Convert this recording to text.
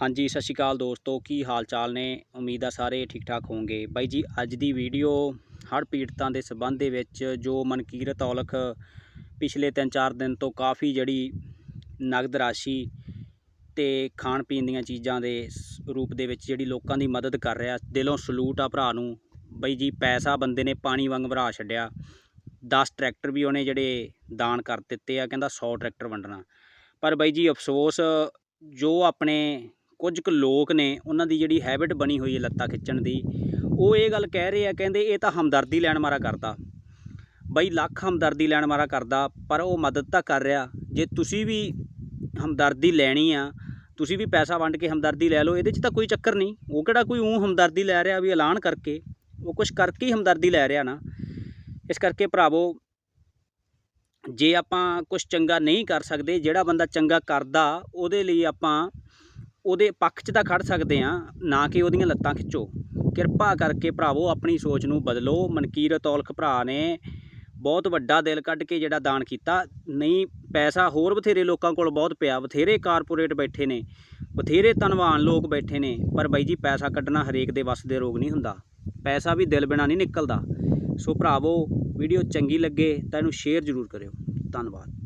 ਹਾਂਜੀ, ਸਤਿ ਸ਼੍ਰੀ ਅਕਾਲ ਦੋਸਤੋ। ਕੀ ਹਾਲ ਚਾਲ ਨੇ? ਉਮੀਦ ਆ ਸਾਰੇ ਠੀਕ ਠਾਕ ਹੋਵੋਗੇ ਬਾਈ ਜੀ, ਅੱਜ ਦੀ ਵੀਡੀਓ ਹੜ੍ਹ ਪੀੜਤਾਂ ਦੇ ਸਬੰਧ ਦੇ ਵਿੱਚ ਜੋ ਮਨਕੀਰਤ ਔਲਖ ਪਿਛਲੇ 3-4 ਦਿਨ ਤੋਂ ਕਾਫੀ ਜਿਹੜੀ ਨਗਦ ਰਾਸ਼ੀ ਤੇ ਖਾਣ ਪੀਣ ਦੀਆਂ ਚੀਜ਼ਾਂ ਦੇ ਰੂਪ ਦੇ ਵਿੱਚ ਜਿਹੜੀ ਲੋਕਾਂ ਦੀ ਮਦਦ ਕਰ ਰਿਹਾ, ਦਿਲੋਂ ਸਲੂਟ ਆ ਭਰਾ ਨੂੰ। ਬਾਈ ਜੀ, ਪੈਸਾ ਬੰਦੇ ਨੇ ਪਾਣੀ ਵਾਂਗ ਵਰਾ ਛੱਡਿਆ। 10 ਟਰੈਕਟਰ ਵੀ ਉਹਨੇ ਜਿਹੜੇ ਦਾਨ ਕਰ ਦਿੱਤੇ ਆ, ਕਹਿੰਦਾ 100 ਟਰੈਕਟਰ ਵੰਡਣਾ। ਪਰ ਬਾਈ ਜੀ, ਅਫਸੋਸ ਜੋ ਆਪਣੇ ਕੁਝ ਕੁ ਲੋਕ ਨੇ ਉਹਨਾਂ ਦੀ ਜਿਹੜੀ ਹੈਬਿਟ ਬਣੀ ਹੋਈ ਹੈ ਲੱਤਾਂ ਖਿੱਚਣ ਦੀ, ਉਹ ਇਹ ਗੱਲ ਕਹਿ ਰਹੇ ਆ, ਕਹਿੰਦੇ ਇਹ ਤਾਂ ਹਮਦਰਦੀ ਲੈਣ ਮਾਰਾ ਕਰਦਾ। ਬਈ ਲੱਖ ਹਮਦਰਦੀ ਲੈਣ ਮਾਰਾ ਕਰਦਾ, ਪਰ ਉਹ ਮਦਦ ਤਾਂ ਕਰ ਰਿਹਾ। ਜੇ ਤੁਸੀਂ ਵੀ ਹਮਦਰਦੀ ਲੈਣੀ ਆ, ਤੁਸੀਂ ਵੀ ਪੈਸਾ ਵੰਡ ਕੇ ਹਮਦਰਦੀ ਲੈ ਲਓ, ਇਹਦੇ 'ਚ ਤਾਂ ਕੋਈ ਚੱਕਰ ਨਹੀਂ। ਉਹ ਕਿਹੜਾ ਕੋਈ ਉਹ ਹਮਦਰਦੀ ਲੈ ਰਿਹਾ ਵੀ ਐਲਾਨ ਕਰਕੇ, ਉਹ ਕੁਝ ਕਰਕੇ ਹੀ ਹਮਦਰਦੀ ਲੈ ਰਿਹਾ ਨਾ। ਇਸ ਕਰਕੇ ਭਰਾਵੋ, ਜੇ ਆਪਾਂ ਕੁਝ ਚੰਗਾ ਨਹੀਂ ਕਰ ਸਕਦੇ, ਜਿਹੜਾ ਬੰਦਾ ਚੰਗਾ ਕਰਦਾ, ਉਹਦੇ ਲਈ ਆਪਾਂ ਉਹਦੇ ਪੱਖ 'ਚ ਤਾਂ ਖੜ ਸਕਦੇ ਆ ਨਾ ਕਿ ਉਹਦੀਆਂ ਲੱਤਾਂ ਖਿੱਚੋ। ਕਿਰਪਾ ਕਰਕੇ ਭਰਾਵੋ, ਆਪਣੀ ਸੋਚ ਨੂੰ ਬਦਲੋ। ਮਨਕੀਰਤ ਔਲਖ ਭਰਾ ਨੇ ਬਹੁਤ ਵੱਡਾ ਦਿਲ ਕੱਢ ਕੇ ਜਿਹੜਾ ਦਾਨ ਕੀਤਾ। ਨਹੀਂ, ਪੈਸਾ ਹੋਰ ਬਥੇਰੇ ਲੋਕਾਂ ਕੋਲ ਬਹੁਤ ਪਿਆ। ਬਥੇਰੇ ਕਾਰਪੋਰੇਟ ਬੈਠੇ ਨੇ, ਬਥੇਰੇ ਧਨਵਾਨ ਲੋਕ ਬੈਠੇ ਨੇ। ਪਰ ਬਾਈ ਜੀ, ਪੈਸਾ ਕੱਢਣਾ ਹਰੇਕ ਦੇ ਵੱਸ ਦੇ ਰੋਗ ਨਹੀਂ ਹੁੰਦਾ। ਪੈਸਾ ਵੀ ਦਿਲ ਬਿਨਾ ਨਹੀਂ ਨਿਕਲਦਾ। ਸੋ ਭਰਾਵੋ, ਵੀਡੀਓ ਚੰਗੀ ਲੱਗੇ ਤਾਂ ਇਹਨੂੰ ਸ਼ੇਅਰ ਜ਼ਰੂਰ ਕਰਿਓ। ਧੰਨਵਾਦ।